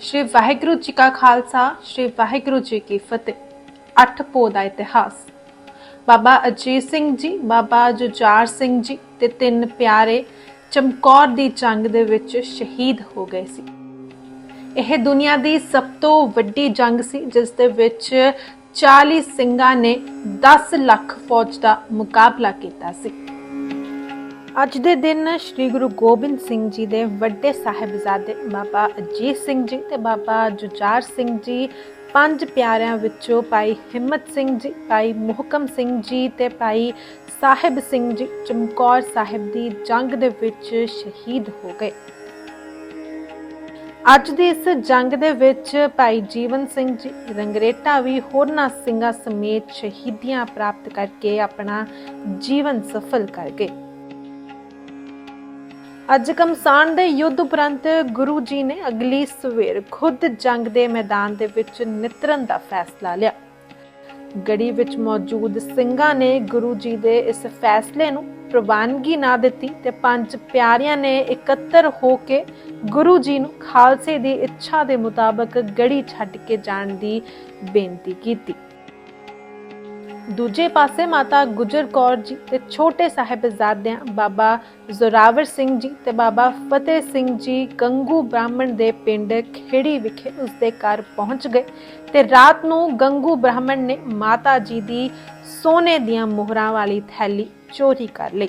ਸ਼੍ਰੀ ਵਾਹਿਗੁਰੂ ਜੀ ਕਾ ਖਾਲਸਾ, ਸ਼੍ਰੀ ਵਾਹਿਗੁਰੂ ਜੀ ਕੀ ਫਤਿਹ। ਅੱਠ ਪੋ ਦਾ ਇਤਿਹਾਸ। ਬਾਬਾ ਅਜੀਤ ਸਿੰਘ ਜੀ, ਬਾਬਾ ਜੁਝਾਰ ਸਿੰਘ ਜੀ ਤੇ ਤਿੰਨ ਪਿਆਰੇ ਚਮਕੌਰ ਦੀ ਜੰਗ ਦੇ ਵਿੱਚ ਸ਼ਹੀਦ ਹੋ ਗਏ ਸੀ। ਇਹ ਦੁਨੀਆ ਦੀ ਸਭ ਤੋਂ ਵੱਡੀ ਜੰਗ ਸੀ, ਜਿਸ ਦੇ ਵਿੱਚ 40 ਸਿੰਘਾਂ ਨੇ 10 ਲੱਖ ਫੌਜ ਦਾ ਮੁਕਾਬਲਾ ਕੀਤਾ ਸੀ। ਅੱਜ ਦੇ ਦਿਨ ਸ੍ਰੀ ਗੁਰੂ ਗੋਬਿੰਦ ਸਿੰਘ ਜੀ ਦੇ ਵੱਡੇ ਸਾਹਿਬਜ਼ਾਦੇ ਬਾਬਾ ਅਜੀਤ ਸਿੰਘ ਜੀ ਤੇ ਬਾਬਾ ਜੁਝਾਰ ਸਿੰਘ ਜੀ, ਪੰਜ ਪਿਆਰਿਆਂ ਵਿੱਚੋਂ ਭਾਈ ਹਿੰਮਤ ਸਿੰਘ ਜੀ, ਭਾਈ ਮੁਹਕਮ ਸਿੰਘ ਜੀ ਤੇ ਭਾਈ ਸਾਹਿਬ ਸਿੰਘ ਜੀ ਚਮਕੌਰ ਸਾਹਿਬ ਦੀ ਜੰਗ ਦੇ ਵਿੱਚ ਸ਼ਹੀਦ ਹੋ ਗਏ। ਅੱਜ ਦੀ ਇਸ ਜੰਗ ਦੇ ਵਿੱਚ ਭਾਈ ਜੀਵਨ ਸਿੰਘ ਜੀ, ਰੰਗਰੇਟਾ ਵੀ ਹੋਰਨਾਂ ਸਿੰਘਾਂ ਸਮੇਤ ਸ਼ਹੀਦੀਆਂ ਪ੍ਰਾਪਤ ਕਰਕੇ ਆਪਣਾ ਜੀਵਨ ਸਫਲ ਕਰ ਗਏ। ਅੱਜ ਕਮਸਾਨ ਦੇ ਯੁੱਧ ਉਪਰੰਤ ਗੁਰੂ ਜੀ ਨੇ ਅਗਲੀ ਸਵੇਰ ਖੁਦ ਜੰਗ ਦੇ ਮੈਦਾਨ ਦੇ ਵਿੱਚ ਨਿਤਰਨ ਦਾ ਫੈਸਲਾ ਲਿਆ। ਗੜੀ ਵਿੱਚ ਮੌਜੂਦ ਸਿੰਘਾਂ ਨੇ ਗੁਰੂ ਜੀ ਦੇ ਇਸ ਫੈਸਲੇ ਨੂੰ ਪ੍ਰਵਾਨਗੀ ਨਾ ਦਿੱਤੀ ਤੇ ਪੰਜ ਪਿਆਰਿਆਂ ਨੇ ਇਕੱਤਰ ਹੋ ਕੇ ਗੁਰੂ ਜੀ ਨੂੰ ਖਾਲਸੇ ਦੀ ਇੱਛਾ ਦੇ ਮੁਤਾਬਕ ਗੜੀ ਛੱਡ ਕੇ ਜਾਣ ਦੀ ਬੇਨਤੀ ਕੀਤੀ। ਦੂਜੇ ਪਾਸੇ ਮਾਤਾ ਗੁਜਰ ਕੌਰ ਜੀ ਤੇ ਛੋਟੇ ਸਾਹਿਬਜ਼ਾਦਿਆਂ ਬਾਬਾ ਜ਼ੋਰਾਵਰ ਸਿੰਘ ਜੀ ਤੇ ਬਾਬਾ ਫਤਿਹ ਸਿੰਘ ਜੀ ਗੰਗੂ ਬ੍ਰਾਹਮਣ ਦੇ ਪਿੰਡ ਖੇੜੀ ਵਿਖੇ ਉਸਦੇ ਘਰ ਪਹੁੰਚ ਗਏ ਤੇ ਰਾਤ ਨੂੰ ਗੰਗੂ ਬ੍ਰਾਹਮਣ ਨੇ ਮਾਤਾ ਜੀ ਦੀ ਸੋਨੇ ਦੀਆਂ ਮੋਹਰਾਂ ਵਾਲੀ ਥੈਲੀ ਚੋਰੀ ਕਰ ਲਈ।